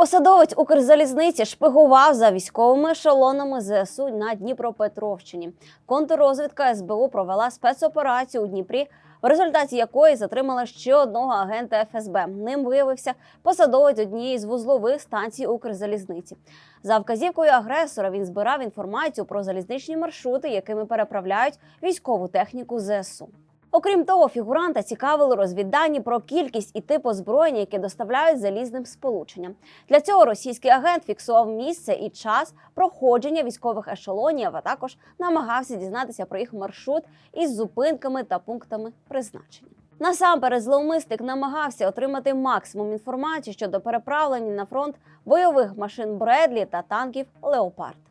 Посадовець Укрзалізниці шпигував за військовими ешелонами ЗСУ на Дніпропетровщині. Контррозвідка СБУ провела спецоперацію у Дніпрі, в результаті якої затримала ще одного агента ФСБ. Ним виявився посадовець однієї з вузлових станцій Укрзалізниці. За вказівкою агресора він збирав інформацію про залізничні маршрути, якими переправляють військову техніку ЗСУ. Окрім того, фігуранта цікавили розвіддані про кількість і тип озброєння, яке доставляють залізним сполученням. Для цього російський агент фіксував місце і час проходження військових ешелонів, а також намагався дізнатися про їх маршрут із зупинками та пунктами призначення. Насамперед, зловмисник намагався отримати максимум інформації щодо переправлення на фронт бойових машин Бредлі та танків Леопард.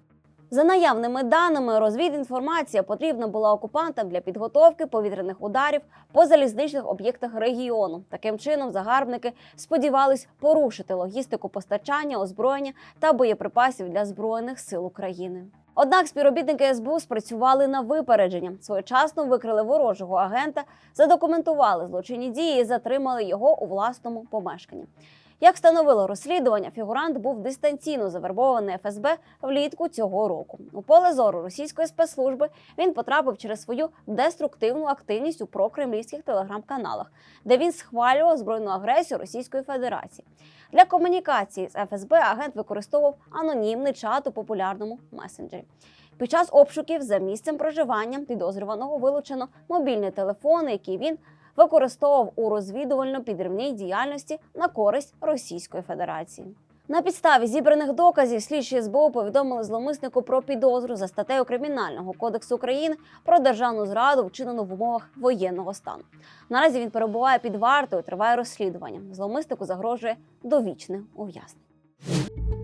За наявними даними, розвідінформація потрібна була окупантам для підготовки повітряних ударів по залізничних об'єктах регіону. Таким чином, загарбники сподівались порушити логістику постачання, озброєння та боєприпасів для збройних сил України. Однак співробітники СБУ спрацювали на випередження. Своєчасно викрили ворожого агента, задокументували злочинні дії і затримали його у власному помешканні. Як встановило розслідування, фігурант був дистанційно завербований ФСБ влітку цього року. У поле зору російської спецслужби він потрапив через свою деструктивну активність у прокремлівських телеграм-каналах, де він схвалював збройну агресію Російської Федерації. Для комунікації з ФСБ агент використовував анонімний чат у популярному месенджері. Під час обшуків за місцем проживання підозрюваного вилучено мобільний телефон, який він використовував у розвідувально-підривній діяльності на користь Російської Федерації. На підставі зібраних доказів слідчі СБУ повідомили зловмиснику про підозру за статтею Кримінального кодексу України про державну зраду, вчинену в умовах воєнного стану. Наразі він перебуває під вартою, триває розслідування. Зловмиснику загрожує довічне ув'язнення.